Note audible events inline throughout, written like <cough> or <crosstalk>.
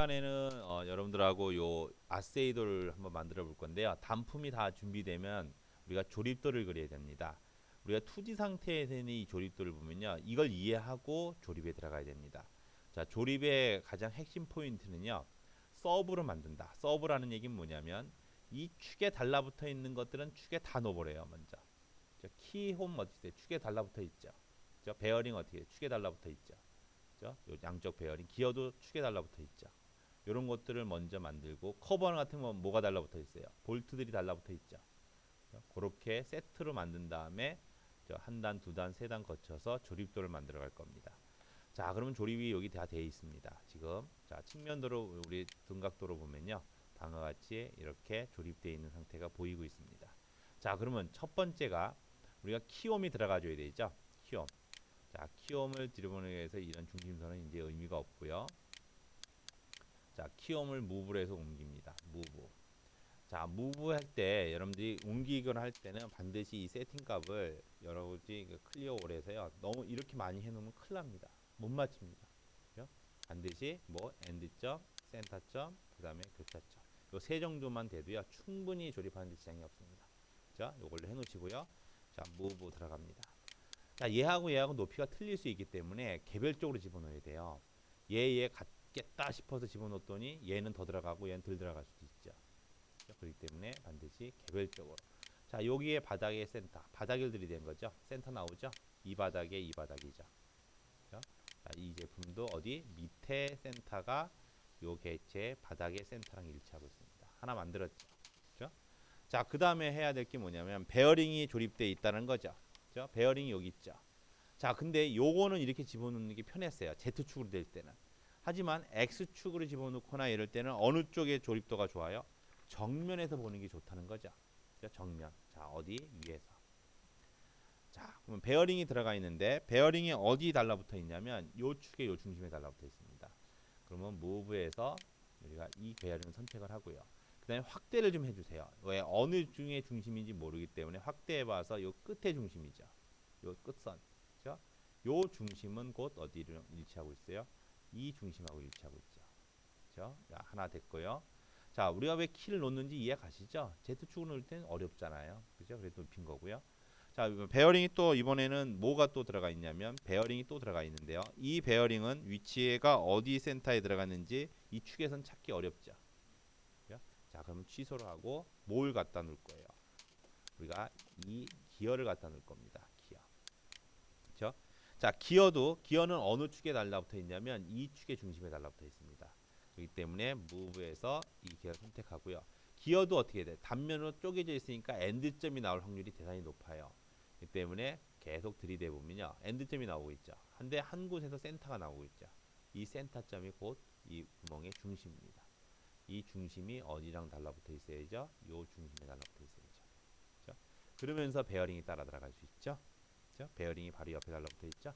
시간에는 어, 여러분들하고 요 아세이도를 한번 만들어 볼 건데요. 단품이 다 준비되면 우리가 조립도를 그려야 됩니다. 우리가 2D 상태에서 있는 이 조립도를 보면요. 이걸 이해하고 조립에 들어가야 됩니다. 자, 조립의 가장 핵심 포인트는요. 서브로 만든다. 서브라는 얘기는 뭐냐면 이 축에 달라붙어 있는 것들은 축에 다 넣어버려요. 먼저. 키홈 어떻게 돼? 축에 달라붙어 있죠. 저 베어링 어떻게 돼? 축에 달라붙어 있죠. 요 양쪽 베어링 기어도 축에 달라붙어 있죠. 이런 것들을 먼저 만들고 커버 같은 건 뭐가 달라붙어 있어요? 볼트들이 달라붙어 있죠. 그렇게 세트로 만든 다음에 한 단, 두 단, 세 단 거쳐서 조립도를 만들어 갈 겁니다. 자, 그러면 조립이 여기 다 되어 있습니다. 지금 자 측면도로 우리 등각도로 보면요, 다음과 같이 이렇게 조립되어 있는 상태가 보이고 있습니다. 자, 그러면 첫 번째가 우리가 키옴이 들어가 줘야 되죠. 키옴. 자, 키옴을 들여보내기 위해서 이런 중심선은 이제 의미가 없고요. 자, 키움을 무브로 해서 옮깁니다. 무브. 자, 무브 할 때 여러분들이 옮기거나 할 때는 반드시 이 세팅 값을 여러분들이 그 클리어 올해서요. 너무 이렇게 많이 해 놓으면 큰일 납니다. 못 맞춥니다. 그죠? 반드시 뭐 엔드점, 센터점, 그다음에 교차점. 요 세 정도만 돼도요. 충분히 조립하는 데 지장이 없습니다. 자, 요걸로 해 놓으시고요. 자, 무브 들어갑니다. 자, 얘하고 얘하고 높이가 틀릴 수 있기 때문에 개별적으로 집어넣어야 돼요. 얘, 얘 같 겠다 싶어서 집어넣었더니 얘는 더 들어가고 얘는 덜 들어갈 수도 있죠. 그렇기 때문에 반드시 개별적으로. 자, 여기에 바닥에 센터. 바닥을 들이댄 거죠. 센터 나오죠? 이 바닥에 이 바닥이죠. 자, 이 제품도 어디? 밑에 센터가 요 개체 바닥에 센터랑 일치하고 있습니다. 하나 만들었죠. 그죠? 자, 그 다음에 해야 될 게 뭐냐면 베어링이 조립되어 있다는 거죠. 그죠? 베어링이 여기 있죠. 자, 근데 요거는 이렇게 집어넣는 게 편했어요. Z축으로 될 때는. 하지만 X축으로 집어넣거나 이럴 때는 어느 쪽에 조립도가 좋아요? 정면에서 보는 게 좋다는 거죠. 그죠? 정면. 자, 어디? 위에서. 자, 그러면 베어링이 들어가 있는데 베어링이 어디 달라붙어 있냐면 요 축에 요 중심에 달라붙어 있습니다. 그러면 무브에서 우리가 이 베어링을 선택을 하고요. 그 다음에 확대를 좀 해주세요. 왜 어느 중에 중심인지 모르기 때문에 확대해봐서 요 끝에 중심이죠. 요 끝선, 그죠? 요 중심은 곧 어디를 일치하고 있어요? 이 중심하고 일치하고 있죠. 그죠? 자, 하나 됐고요. 자, 우리가 왜 키를 놓는지 이해 가시죠? Z축을 놓을 때는 어렵잖아요. 그죠? 그래서 높인 거고요. 자, 베어링이 또 이번에는 뭐가 또 들어가 있냐면 베어링이 또 들어가 있는데요. 이 베어링은 위치가 어디 센터에 들어갔는지 이 축에선 찾기 어렵죠. 자, 그러면 취소를 하고 뭘 갖다 놓을 거예요? 우리가 이 기어를 갖다 놓을 겁니다. 자, 기어도 기어는 어느 축에 달라붙어 있냐면 이 축의 중심에 달라붙어 있습니다. 그렇기 때문에 무브에서 이 기어를 선택하고요. 기어도 어떻게 돼? 단면으로 쪼개져 있으니까 엔드점이 나올 확률이 대단히 높아요. 그렇기 때문에 계속 들이대 보면요. 엔드점이 나오고 있죠. 한데 한 곳에서 센터가 나오고 있죠. 이 센터점이 곧 이 구멍의 중심입니다. 이 중심이 어디랑 달라붙어 있어야죠? 요 중심에 달라붙어 있어야죠. 그렇죠? 그러면서 베어링이 따라 들어갈 수 있죠. 그렇죠? 베어링이 바로 옆에 달라붙어 있죠.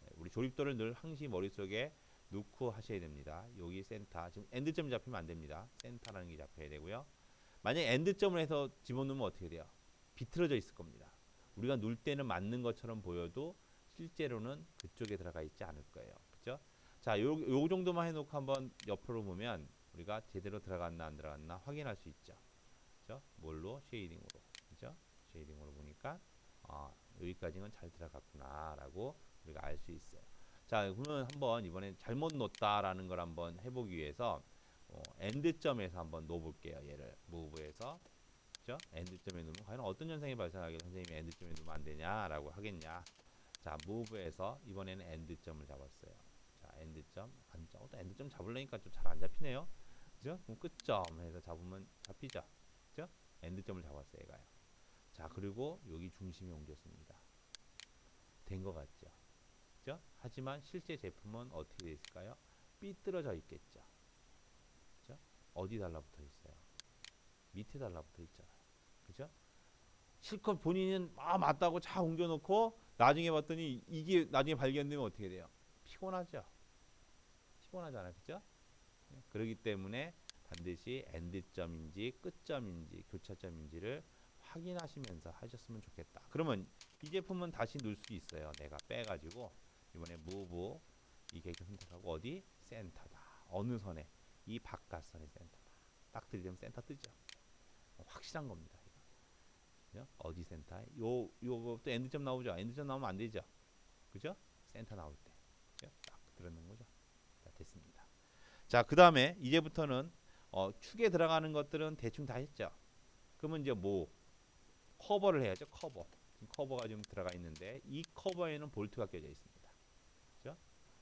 네, 우리 조립도를 늘 항시 머릿속에 놓고 하셔야 됩니다. 여기 센터 지금 엔드점 잡히면 안 됩니다. 센터라는 게 잡혀야 되고요. 만약 엔드점을 해서 집어넣으면 어떻게 돼요? 비틀어져 있을 겁니다. 우리가 눌 때는 맞는 것처럼 보여도 실제로는 그쪽에 들어가 있지 않을 거예요. 그죠? 자, 요, 요 정도만 해놓고 한번 옆으로 보면 우리가 제대로 들어갔나 안 들어갔나 확인할 수 있죠. 그죠? 뭘로? 쉐이딩으로. 그죠? 쉐이딩으로 보니까 아, 여기까지는 잘 들어갔구나라고 우리가 알 수 있어요. 자, 그러면 한번 이번엔 잘못 놓다라는 걸 한번 해보기 위해서 어, 엔드점에서 한번 놓볼게요. 얘를 무브에서 그죠? 엔드점에 놓으면 과연 어떤 현상이 발생하게 선생님이 엔드점에 놓으면 안 되냐라고 하겠냐. 자, 무브에서 이번에는 엔드점을 잡았어요. 자, 엔드점 안 잡. 어, 엔드점 잡으려니까 좀 잘 안 잡히네요. 그죠? 그럼 끝점 해서 잡으면 잡히죠. 그죠? 엔드점을 잡았어요, 얘가요. 자, 그리고 여기 중심에 옮겼습니다. 된 것 같죠? 그죠? 하지만 실제 제품은 어떻게 돼 있을까요? 삐뚤어져 있겠죠. 그죠? 어디 달라붙어 있어요? 밑에 달라붙어 있잖아요. 그죠? 실컷 본인은 아 맞다고 잘 옮겨놓고 나중에 봤더니 이게 나중에 발견되면 어떻게 돼요? 피곤하죠. 피곤하잖아요. 그죠? 그렇기 때문에 반드시 엔드점인지 끝점인지 교차점인지를 확인하시면서 하셨으면 좋겠다. 그러면 이 제품은 다시 넣을 수 있어요. 내가 빼가지고 이번에 무브 이 계획 선택하고 어디 센터다. 어느 선에 이 바깥선의 센터다. 딱 들이대면 센터 뜨죠. 확실한 겁니다. 이거. 어디 센터? 요 요것도 엔드점 나오죠. 엔드점 나오면 안 되죠. 그죠? 센터 나올 때. 그죠? 딱 들어놓은 거죠. 자, 됐습니다. 자, 그 다음에 이제부터는 어, 축에 들어가는 것들은 대충 다 했죠. 그러면 이제 뭐 커버를 해야죠. 커버. 커버가 좀 들어가 있는데 이 커버에는 볼트가 껴져 있습니다. 그죠?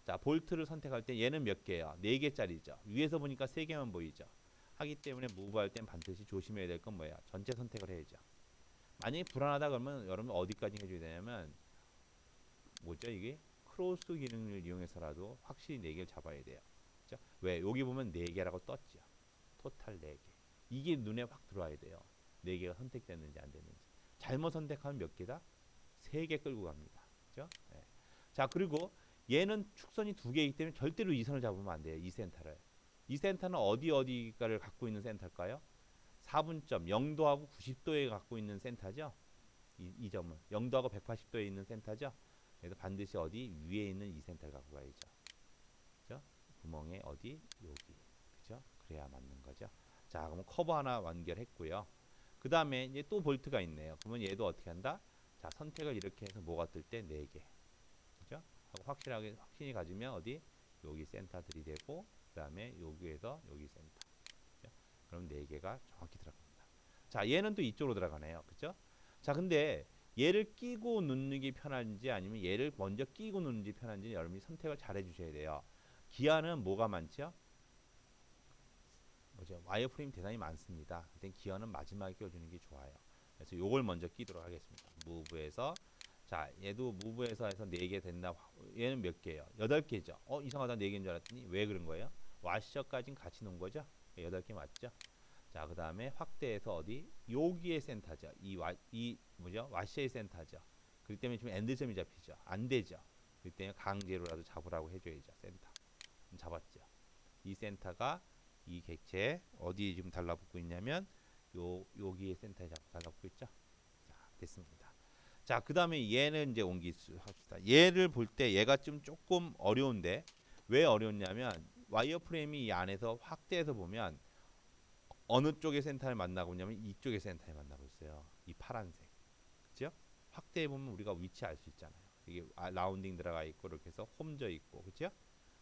자, 볼트를 선택할 때 얘는 몇 개예요? 네 개짜리죠. 위에서 보니까 세 개만 보이죠. 하기 때문에 무브할 땐 반드시 조심해야 될 건 뭐야? 전체 선택을 해야죠. 만약에 불안하다 그러면 여러분 어디까지 해줘야 되냐면 뭐죠 이게 크로스 기능을 이용해서라도 확실히 네 개를 잡아야 돼요. 그죠? 왜 여기 보면 네 개라고 떴죠. 토탈 네 개. 이게 눈에 확 들어와야 돼요. 네 개가 선택됐는지 안 됐는지. 잘못 선택하면 몇 개다? 세 개 끌고 갑니다. 그죠? 네. 자 그리고 얘는 축선이 두 개이기 때문에 절대로 이 선을 잡으면 안 돼요. 이 센터를. 이 센터는 어디 어디가를 갖고 있는 센터일까요? 4분점 0도하고 90도에 갖고 있는 센터죠. 이, 이 점은 0도하고 180도에 있는 센터죠. 그래서 반드시 어디 위에 있는 이 센터를 갖고 가야죠. 그죠? 구멍에 어디 여기. 그죠? 그래야 맞는 거죠. 자, 그럼 커버 하나 완결했고요. 그 다음에 이제 또 볼트가 있네요. 그러면 얘도 어떻게 한다? 자, 선택을 이렇게 해서 뭐가 뜰 때 4개. 그죠? 하고 확실하게 확신이 가지면 어디 여기 센터 들이대고 그 다음에 여기에서 여기 센터. 그죠? 그럼 4개가 정확히 들어갑니다. 자, 얘는 또 이쪽으로 들어가네요. 그죠? 자, 근데 얘를 끼고 놓는 게 편한지 아니면 얘를 먼저 끼고 놓는 게 편한지 여러분이 선택을 잘 해주셔야 돼요. 기아는 뭐가 많죠? 뭐죠? 와이어 프레임 대단히 많습니다. 그때 기어는 마지막에 껴주는 게 좋아요. 그래서 요걸 먼저 끼도록 하겠습니다. 무브에서 자 얘도 무브에서 해서 4개 된다. 얘는 몇 개예요? 8개죠. 어 이상하다 4개인 줄 알았더니 왜 그런 거예요? 와셔까진 같이 놓은 거죠. 8개 맞죠? 자, 그 다음에 확대해서 어디? 여기에 센터죠. 이 와 이 뭐죠? 와셔의 센터죠. 그렇기 때문에 지금 엔드점이 잡히죠. 안 되죠. 그렇기 때문에 강제로라도 잡으라고 해줘야죠. 센터. 잡았죠. 이 센터가 이 객체 어디에 지금 달라붙고 있냐면 요 여기에 센터에 잡 달라붙고 있죠. 자, 됐습니다. 자, 그다음에 얘는 이제 옮기수 합시다. 얘를 볼 때 얘가 좀 조금 어려운데 왜 어려웠냐면 와이어 프레임이 이 안에서 확대해서 보면 어느 쪽의 센터를 만나고 있냐면 이쪽의 센터에 만나고 있어요. 이 파란색. 그죠? 확대해 보면 우리가 위치 알 수 있잖아요. 이게 아, 라운딩 들어가 있고 이렇게 해서 홈져 있고. 그죠?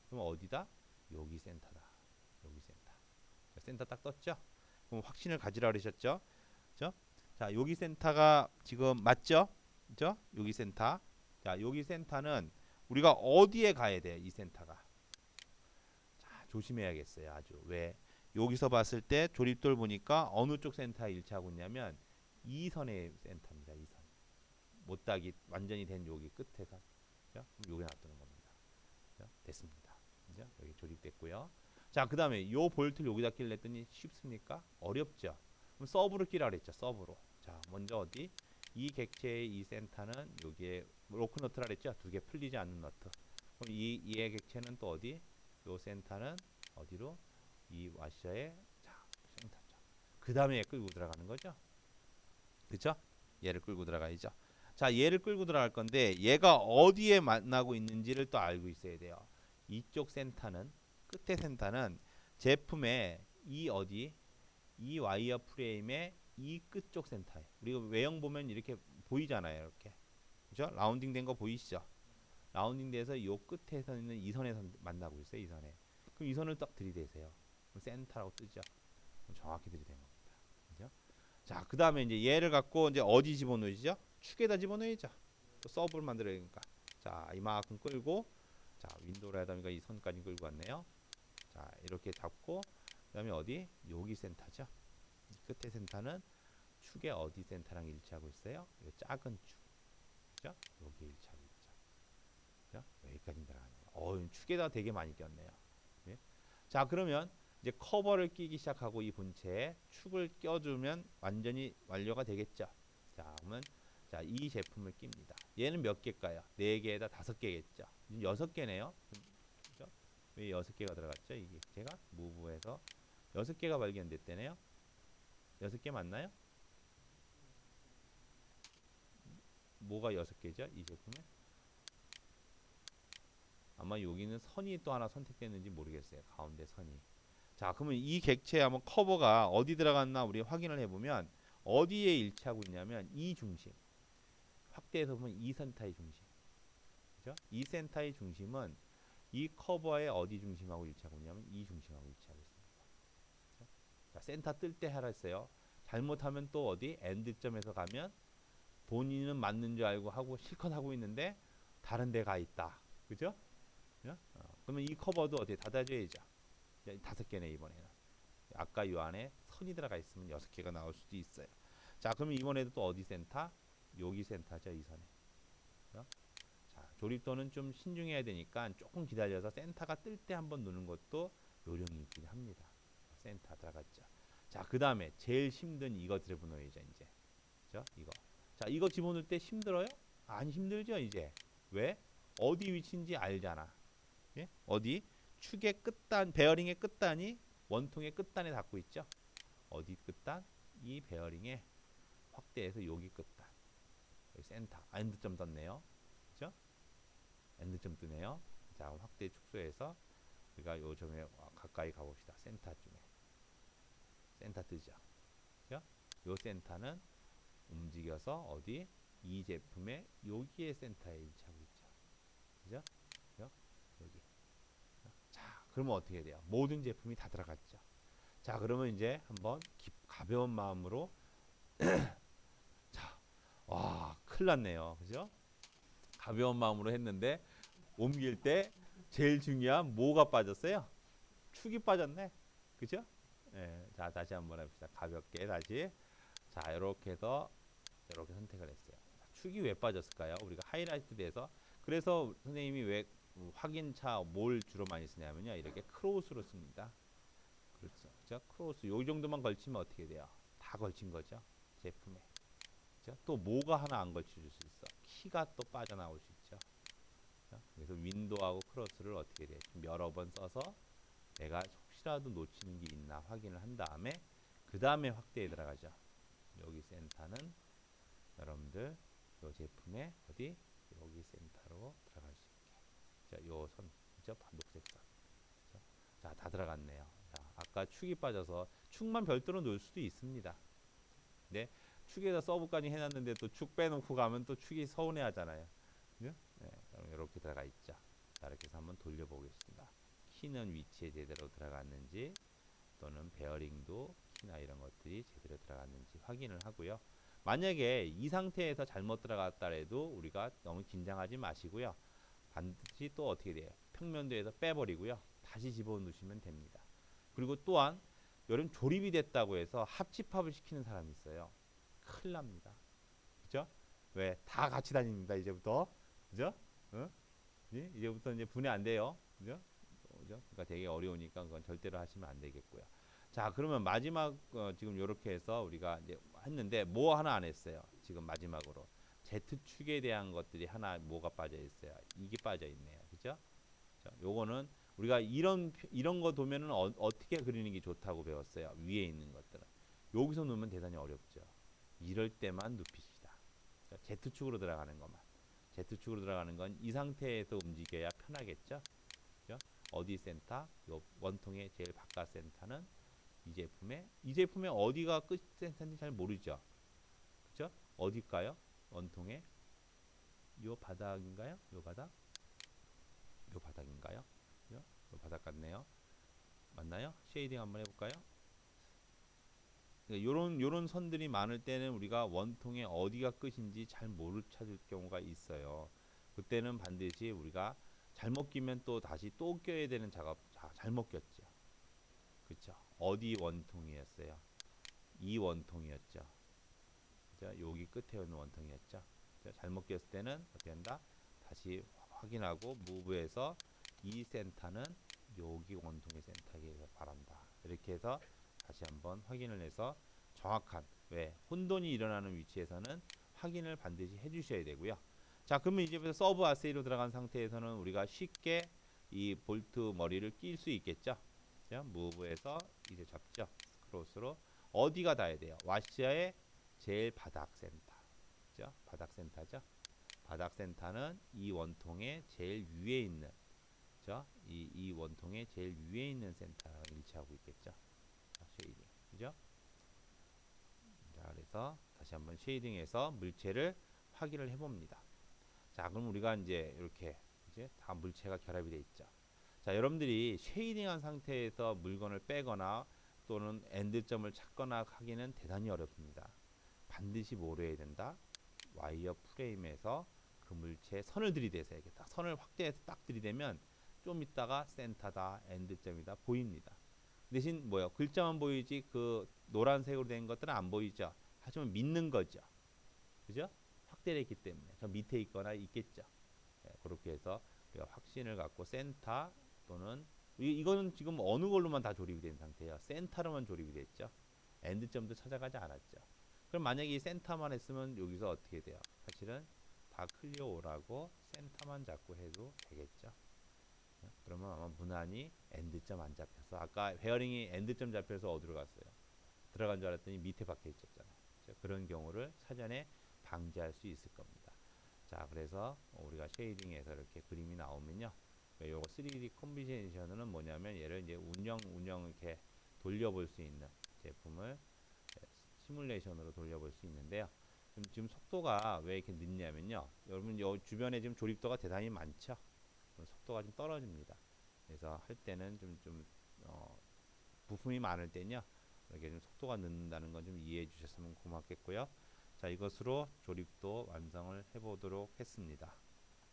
그럼 어디다? 여기 센터다. 센터. 딱 떴죠? 그럼 확신을 가지라 그러셨죠? 그죠? 자, 여기 센터가 지금 맞죠? 그죠? 여기 센터. 자, 여기 센터는 우리가 어디에 가야 돼? 이 센터가. 자, 조심해야겠어요. 아주. 왜? 여기서 봤을 때 조립돌 보니까 어느 쪽 센터에 일치하고 있냐면 이 선의 센터입니다. 이 선. 못따기 완전히 된 여기 끝에서 그죠? 여기 놔두는 겁니다. 그죠? 됐습니다. 그죠? 여기 조립됐고요. 자, 그 다음에 요 볼트를 여기다 끼려 했더니 쉽습니까? 어렵죠. 그럼 서브로 끼라 그랬죠. 서브로. 자, 먼저 어디? 이 객체의 이 센터는 여기에 로크 너트라 그랬죠. 두 개 풀리지 않는 너트. 그럼 이 이의 객체는 또 어디? 요 센터는 어디로? 이 와셔의 자, 센터죠. 그 다음에 끌고 들어가는 거죠. 그쵸? 얘를 끌고 들어가야죠. 자, 얘를 끌고 들어갈 건데 얘가 어디에 만나고 있는지를 또 알고 있어야 돼요. 이쪽 센터는 끝에 센터는 제품의 이 어디 이 와이어 프레임의 이 끝쪽 센터에 우리가 외형 보면 이렇게 보이잖아요. 이렇게 그죠? 라운딩 된 거 보이시죠? 라운딩 돼서 요 끝에서 있는 이 선에서 만나고 있어요. 이 선에. 그럼 이 선을 딱 들이대세요. 센터라고 뜨죠. 정확히 들이댄 겁니다. 그죠? 자, 그 다음에 이제 얘를 갖고 이제 어디 집어넣으시죠? 축에다 집어넣어야죠. 또 서브를 만들어야 되니까. 자, 이만큼 끌고, 자, 윈도우를 하다 보니까 이 선까지 끌고 왔네요. 자, 이렇게 잡고, 그 다음에 어디? 여기 센터죠. 이 끝에 센터는 축의 어디 센터랑 일치하고 있어요? 이 작은 축. 그죠? 여기에 일치하고 있죠. 그죠? 여기까지 들어가네요. 어, 축에다 되게 많이 꼈네요. 예? 자, 그러면 이제 커버를 끼기 시작하고 이 본체에 축을 껴주면 완전히 완료가 되겠죠. 자, 그러면 자, 이 제품을 낍니다. 얘는 몇 개일까요? 네 개에다 다섯 개겠죠. 여섯 개네요. 왜 여섯 개가 들어갔죠? 이게 제가 무브에서 여섯 개가 발견됐대네요. 여섯 개 맞나요? 뭐가 여섯 개죠? 이 제품에? 아마 여기는 선이 또 하나 선택됐는지 모르겠어요. 가운데 선이. 자, 그러면 이 객체 한번 커버가 어디 들어갔나 우리 확인을 해보면 어디에 일치하고 있냐면 이 중심. 확대해서 보면 이 센터의 중심. 그죠? 이 센터의 중심은 이 커버의 어디 중심하고 일치하고 있냐면 이 중심하고 일치하고 있습니다. 자, 센터 뜰 때 하라 했어요. 잘못하면 또 어디 엔드점에서 가면 본인은 맞는 줄 알고 하고 실컷 하고 있는데 다른 데 가 있다. 그죠? 어, 그러면 이 커버도 어디 닫아줘야죠. 다섯 개네 이번에는. 아까 요 안에 선이 들어가 있으면 여섯 개가 나올 수도 있어요. 자, 그러면 이번에도 또 어디 센터? 여기 센터죠, 이 선에. 그죠? 자, 조립도는 좀 신중해야 되니까 조금 기다려서 센터가 뜰 때 한번 누는 것도 요령이 있긴 합니다. 센터 들어갔죠. 자, 그 다음에 제일 힘든 이거 집어넣어야죠, 이제. 그죠? 이거. 자, 이거 집어넣을 때 힘들어요? 안 힘들죠, 이제. 왜? 어디 위치인지 알잖아. 예? 어디? 축의 끝단, 베어링의 끝단이 원통의 끝단에 닿고 있죠. 어디 끝단? 이 베어링의 확대해서 여기 끝단. 여기 센터. 아, 엔드점 떴네요. 엔드점 뜨네요. 자, 확대 축소해서 우리가 요 점에 가까이 가봅시다. 센터쯤에. 센터 뜨죠. 그죠? 요 센터는 움직여서 어디? 이 제품의 여기에 센터에 위치하고 있죠. 그죠? 그죠? 여기. 자, 그러면 어떻게 돼요? 모든 제품이 다 들어갔죠. 자, 그러면 이제 한번 기, 가벼운 마음으로 <clears throat> 자, 와, 큰일 났네요. 그죠? 가벼운 마음으로 했는데 옮길 때 제일 중요한 뭐가 빠졌어요? 축이 빠졌네. 그죠? 예, 자, 다시 한번 해봅시다. 가볍게 다시. 자, 이렇게 해서 이렇게 선택을 했어요. 자, 축이 왜 빠졌을까요? 우리가 하이라이트 돼서 그래서 선생님이 왜 확인차 뭘 주로 많이 쓰냐면요. 이렇게 크로스로 씁니다. 그렇죠. 그죠? 크로스 요 정도만 걸치면 어떻게 돼요? 다 걸친 거죠. 제품에. 그죠? 또 뭐가 하나 안 걸쳐줄 수 있어. 키가 또 빠져나올 수 있죠. 그죠? 그래서 윈도우하고 크로스를 어떻게 돼? 좀 여러 번 써서 내가 혹시라도 놓치는 게 있나 확인을 한 다음에 그 다음에 확대에 들어가죠. 여기 센터는 여러분들 이 제품의 어디 여기 센터로 들어갈 수 있게. 자, 요 선, 그죠? 녹색 선. 자, 다 들어갔네요. 자, 아까 축이 빠져서 축만 별도로 놓을 수도 있습니다. 네, 축에다 서브까지 해놨는데 또 축 빼놓고 가면 또 축이 서운해하잖아요. 그죠? 네, 그럼 이렇게 들어가 있죠. 자, 이렇게 해서 한번 돌려보겠습니다. 키는 위치에 제대로 들어갔는지 또는 베어링도 키나 이런 것들이 제대로 들어갔는지 확인을 하고요. 만약에 이 상태에서 잘못 들어갔다 해도 우리가 너무 긴장하지 마시고요. 반드시 또 어떻게 돼요? 평면도에서 빼버리고요. 다시 집어넣으시면 됩니다. 그리고 또한 여름 조립이 됐다고 해서 합집합을 시키는 사람이 있어요. 큰일 납니다. 그죠? 왜? 다 같이 다닙니다. 이제부터. 그죠? 어? 예? 이제부터 이제 분해 안 돼요. 그죠? 그러니까 되게 어려우니까 그건 절대로 하시면 안 되겠고요. 자, 그러면 마지막 어, 지금 이렇게 해서 우리가 이제 했는데 뭐 하나 안 했어요. 지금 마지막으로 Z축에 대한 것들이 하나 뭐가 빠져 있어요. 이게 빠져 있네요. 그죠? 자, 요거는 우리가 이런 이런 거 보면은 어, 떻게 그리는 게 좋다고 배웠어요. 위에 있는 것들은 여기서 놓으면 대단히 어렵죠. 이럴 때만 눕히시다. 자, Z축으로 들어가는 것만. Z축으로 들어가는 건 이 상태에서 움직여야 편하겠죠. 그죠? 어디 센터? 요 원통의 제일 바깥 센터는 이 제품의 이 제품의 어디가 끝 센터인지 잘 모르죠. 그죠? 어디일까요? 원통의 요 바닥인가요? 요 바닥? 요 바닥인가요? 요 바닥 같네요. 맞나요? 쉐이딩 한번 해볼까요? 그러니까 요런 요런 선들이 많을 때는 우리가 원통의 어디가 끝인지 잘 모를 찾을 경우가 있어요. 그때는 반드시 우리가 잘못 끼면 또 다시 또 껴야 되는 작업 자, 잘못 꼈죠. 그렇죠? 어디 원통이었어요? 이 원통이었죠. 그죠? 여기 끝에 있는 원통이었죠. 그죠? 잘못 꼈을 때는 어떻게 한다? 다시 확인하고 무브해서 이 센터는 여기 원통의 센터에서 바란다. 이렇게 해서 다시 한번 확인을 해서 정확한 왜 혼돈이 일어나는 위치에서는 확인을 반드시 해주셔야 되고요. 자, 그러면 이제부터 서브 아세이로 들어간 상태에서는 우리가 쉽게 이 볼트 머리를 낄 수 있겠죠. 자, 무브에서 이제 잡죠. 크로스로 어디가 닿아야 돼요? 와시아의 제일 바닥 센터. 그죠? 바닥 센터죠. 바닥 센터는 이 원통의 제일 위에 있는 그죠? 이, 이 원통의 제일 위에 있는 센터랑 일치하고 있겠죠. 자, 쉐이딩. 그죠? 자, 그래서 다시 한번 쉐이딩해서 물체를 확인을 해봅니다. 자, 그럼 우리가 이제 이렇게 이제 다 물체가 결합이 돼 있죠. 자, 여러분들이 쉐이딩한 상태에서 물건을 빼거나 또는 엔드점을 찾거나 하기는 대단히 어렵습니다. 반드시 뭐로 해야 된다? 와이어 프레임에서 그 물체에 선을 들이대서 이렇게 딱 선을 확대해서 딱 들이대면 좀 있다가 센터다, 엔드점이다 보입니다. 대신 뭐요? 글자만 보이지 그 노란색으로 된 것들은 안 보이죠. 하지만 믿는 거죠. 그죠? 확대를 했기 때문에 저 밑에 있거나 있겠죠. 예, 그렇게 해서 우리가 확신을 갖고 센터 또는 이, 이거는 지금 어느 걸로만 다 조립이 된 상태예요. 센터로만 조립이 됐죠. 엔드점도 찾아가지 않았죠. 그럼 만약에 이 센터만 했으면 여기서 어떻게 돼요? 사실은 다 클리어 오라고 센터만 잡고 해도 되겠죠. 예, 그러면 아마 무난히 엔드점 안 잡혀서 아까 베어링이 엔드점 잡혀서 어디로 갔어요? 들어간 줄 알았더니 밑에 박혀 있었잖아요. 그런 경우를 사전에 방지할 수 있을 겁니다. 자, 그래서 우리가 쉐이딩에서 이렇게 그림이 나오면요. 요거 3D 컴비네이션은 뭐냐면 얘를 이제 운영 운영 이렇게 돌려볼 수 있는 제품을 예, 시뮬레이션으로 돌려볼 수 있는데요. 지금 속도가 왜 이렇게 늦냐면요. 여러분 요 주변에 지금 조립도가 대단히 많죠. 그럼 속도가 좀 떨어집니다. 그래서 할 때는 좀 좀 어, 부품이 많을 때는요. 이렇게 좀 속도가 늦는다는 건 좀 이해해 주셨으면 고맙겠고요. 자, 이것으로 조립도 완성을 해 보도록 했습니다.